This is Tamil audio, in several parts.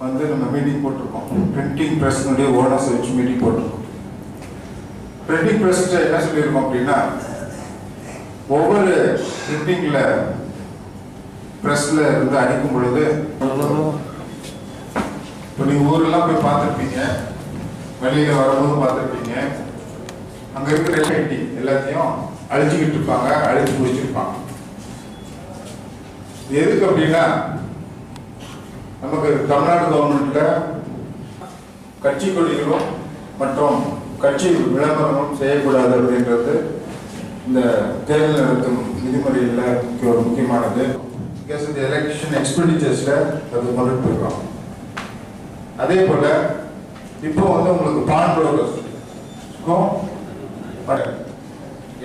வந்து நம்ம மீட்டிங் போட்டிருக்கோம். பிரிண்டிங் ப்ரெஸ்னுடைய ஓனர்ஸ் வச்சு மீட்டிங் போட்டிருக்கோம். பிரிண்டிங் ப்ரெஸ் என்ன சொல்லியிருக்கோம் அப்படின்னா ஒவ்வொரு பிரிண்டிங்கில் ப்ரெஸ்ஸில் இருந்து அடிக்கும் பொழுது இப்போ நீங்கள் ஊரெல்லாம் போய் பார்த்துருப்பீங்க. வெளியில் வரும்போது பார்த்துருப்பீங்க. அங்கே இருக்கிற எல்ஐடி எல்லாத்தையும் அழிச்சுக்கிட்டு இருப்பாங்க அழிச்சு முடிச்சிருப்பாங்க. எதுக்கு அப்படின்னா நமக்கு தமிழ்நாடு கவர்மெண்ட்ல கட்சி கொள்கைகளும் மற்றும் கட்சி விளம்பரங்களும் செய்யக்கூடாது அப்படின்றது இந்த தேர்தல் நடத்தும் விதிமுறையில் ஒரு முக்கியமானது. பிகாஸ் இந்த எலெக்ஷன் எக்ஸ்பெண்டிச்சர்ஸில் அது கொண்டுட்டு போயிருக்கோம் அதே போல் இப்போ வந்து உங்களுக்கு பான் புரோக்கர்ஸ்க்கும்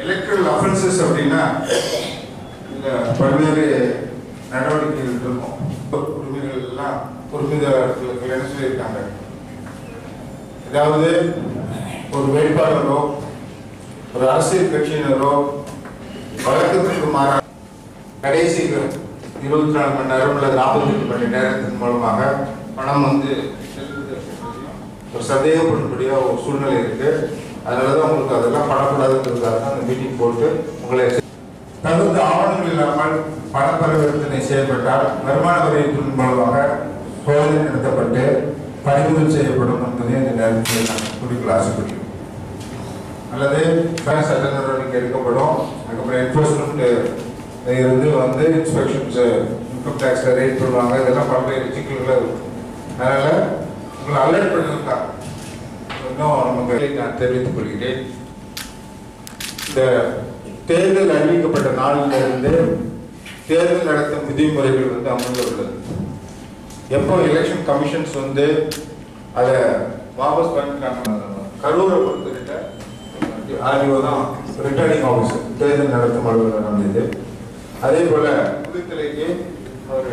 எலக்ட்ரல் அஃபென்சஸ் அப்படின்னா இந்த பல்வேறு நடவடிக்கைகள் இருக்கும் உரிமைகள் எல்லாம் உரிமைதாரர்களுக்கு என்ன சொல்லியிருக்காங்க. அதாவது ஒரு வேட்பாளரோ ஒரு அரசியல் கட்சியினரோ வழக்கத்திற்கு மாறா கடைசி இருபத்தி நாலு மணி நேரம் அல்லது நாற்பத்தி எட்டு மணி நேரத்தின் மூலமாக பணம் வந்து ஒரு சந்தேகப்படும்படியா ஒரு சூழ்நிலை இருக்கு. அதனாலதான் உங்களுக்கு அதெல்லாம் படக்கூடாதுன்றதுக்காக தான் அந்த மீட்டிங் போட்டு உங்களை தகுந்த ஆவணங்கள் இல்லாமல் பண பரிவர்த்தனை செய்யப்பட்டால் வருமான வரியின் மூலமாக சோதனை நடத்தப்பட்டு பறிமுதல் செய்யப்படும் என்பதை இந்த நேரத்தில் நான் குறிப்பில் ஆசைப்படுகிறேன். அல்லது சட்ட நடவடிக்கை எடுக்கப்படும். அதுக்கப்புறம் என்ஃபோர்ஸ்மெண்ட் இருந்து வந்து இன்ஸ்பெக்ஷன்ஸ் இன்கம் டேக்ஸில் ரேட் பண்ணுவாங்க. இதெல்லாம் பல்வேறு சிக்கல்கள் இருக்கும். அதனால உங்களை அலர்ட் பண்ணியிருக்காங்க இன்னும் நமக்கு நான் தெரிவித்துக் கொள்கிறேன். இந்த தேர்தல் அறிவிக்கப்பட்ட நாளில் இருந்து தேர்தல் நடத்தும் விதிமுறைகள் வந்து அமலில் உள்ளது எப்போ எலெக்ஷன் கமிஷன்ஸ் வந்து அதை வாபஸ் பண்ணிட்டாங்க கரூரை பொறுத்துக்கிட்ட ஆர்டிஓ தான் ரிட்டர்னிங் ஆஃபீஸர் தேர்தல் நடத்தும் அலுவலர் அமைந்தது அதே போல புதுத்திரைக்கு ஒரு